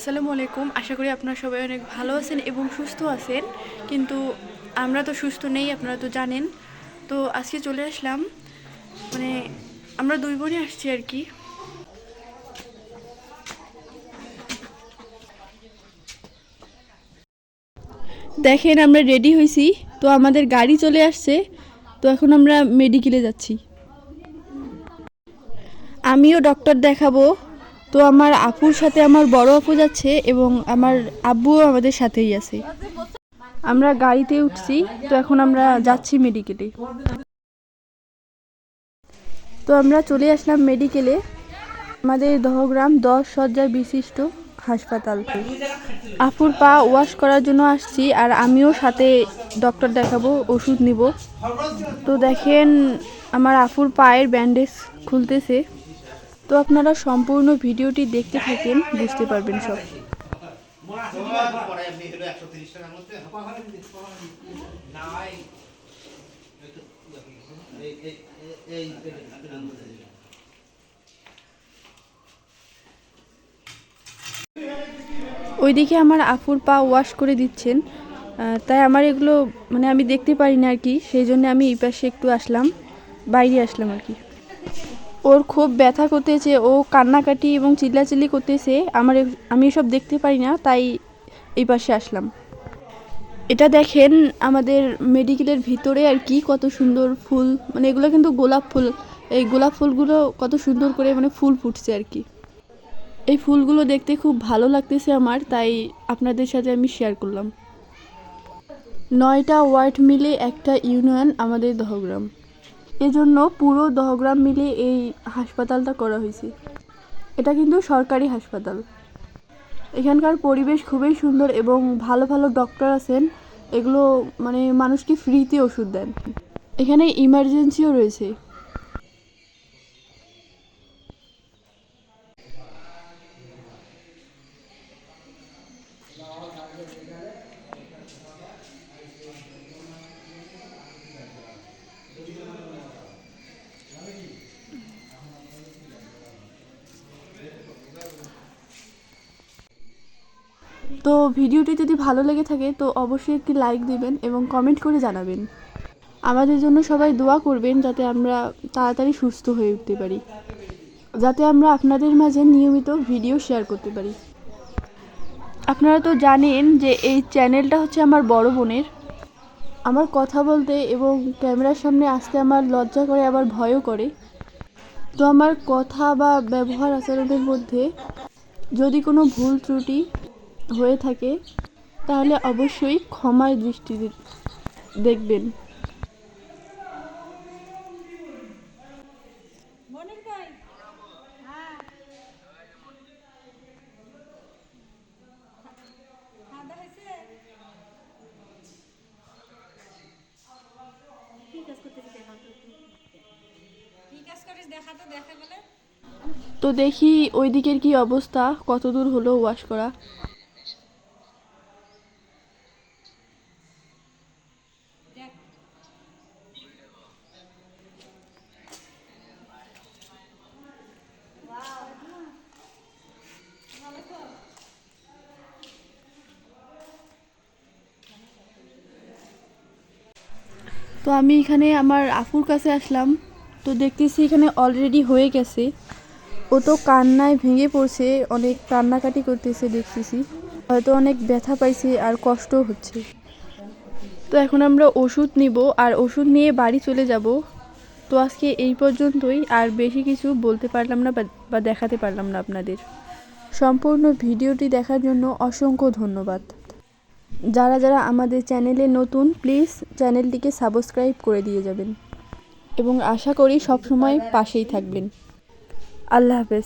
আসসালামু আলাইকুম। আশা করি আপনারা সবাই অনেক ভালো আছেন এবং সুস্থ আছেন। কিন্তু আমরা তো সুস্থ নেই, আপনারা তো জানেন। তো আজকে চলে আসলাম। মানে আমরা দুই বোনই আসছি আর কি। দেখেন, আমরা রেডি হয়েছি তো আমাদের গাড়ি চলে আসছে। তো এখন আমরা মেডিকেলে যাচ্ছি। আমিও ডক্টর দেখাবো। তো আমার আপুর সাথে আমার বড় আপু যাচ্ছে এবং আমার আব্বুও আমাদের সাথেই আছে। আমরা গাড়িতে উঠছি, তো এখন আমরা যাচ্ছি মেডিকেলে তো আমরা চলে আসলাম মেডিকেলে আমাদের দহগ্রাম দশ শয্যা বিশিষ্ট হাসপাতাল। আপুর পা ওয়াশ করার জন্য আসছি আর আমিও সাথে ডক্টর দেখাবো, ওষুধ নিব। তো দেখেন আমার আফুর পায়ের ব্যান্ডেজ খুলতেছে। তো আপনারা সম্পূর্ণ ভিডিওটি দেখতে থাকেন, বুঝতে পারবেন সব। ওইদিকে আমার আফুর পা ওয়াশ করে দিচ্ছেন তাই আমার এগুলো মানে আমি দেখতে পারি না আর কি, সেই জন্য আমি এই পাশে একটু আসলাম, বাইরে আসলাম আর কি। ওর খুব ব্যথা করতেছে, ও কান্নাকাটি এবং চিল্লাচিল্লি করতেছে। আমার আমি এসব দেখতে পারি না, তাই এই পাশে আসলাম। এটা দেখেন আমাদের মেডিকেলের ভিতরে আর কি কত সুন্দর ফুল মানে এগুলো কিন্তু গোলাপ ফুল। এই গোলাপ ফুলগুলো কত সুন্দর করে মানে ফুল ফুটছে আর কি। এই ফুলগুলো দেখতে খুব ভালো লাগতেছে আমার, তাই আপনাদের সাথে আমি শেয়ার করলাম। নয়টা ওয়ার্ড মিলে একটা ইউনিয়ন আমাদের দহগ্রাম। এজন্য পুরো দহগ্রাম মিলে এই হাসপাতালটা করা হয়েছে। এটা কিন্তু সরকারি হাসপাতাল। এখানকার পরিবেশ খুবই সুন্দর এবং ভালো ভালো ডক্টর আছেন। এগুলো মানে মানুষকে ফ্রিতে ওষুধ দেন। এখানে ইমার্জেন্সিও রয়েছে। তো ভিডিওটি যদি ভালো লেগে থাকে, তো অবশ্যই একটি লাইক দিবেন এবং কমেন্ট করে জানাবেন। আমাদের জন্য সবাই দোয়া করবেন যাতে আমরা তাড়াতাড়ি সুস্থ হয়ে উঠতে পারি। যাতে আমরা আপনাদের মাঝে নিয়মিত ভিডিও শেয়ার করতে পারি। আপনারা তো জানেন যে এই চ্যানেলটা হচ্ছে আমার বড় বোনের। আমার কথা বলতে এবং ক্যামেরার সামনে আসতে আমার লজ্জা করে, আবার ভয়ও করে। তো আমার কথা বা ব্যবহার আচরণের মধ্যে যদি কোনো ভুল ত্রুটি হয়ে থাকে, তাহলে অবশ্যই ক্ষমার দৃষ্টি দেখবেন। তো দেখি ওই দিকের কি অবস্থা কত দূর হলো ওয়াশ করা? তো আমি এখানে আমার আফুর কাছে আসলাম। তো দেখতেছি এখানে অলরেডি হয়ে গেছে। ও তো কান্নায় ভেঙে পড়ছে, অনেক কান্নাকাটি করতেছে দেখতেছি। হয়তো অনেক ব্যথা পাইছে আর কষ্টও হচ্ছে। তো এখন আমরা ওষুধ নিব আর ওষুধ নিয়ে বাড়ি চলে যাব। তো আজকে এই পর্যন্তই, আর বেশি কিছু বলতে পারলাম না বা দেখাতে পারলাম না আপনাদের। সম্পূর্ণ ভিডিওটি দেখার জন্য অসংখ্য ধন্যবাদ। যারা যারা আমাদের চ্যানেলে নতুন প্লিজ চ্যানেলটিকে সাবস্ক্রাইব করে দিয়ে যাবেন। এবং আশা করি সবসময় পাশেই থাকবেন। আল্লাহ হাফেজ।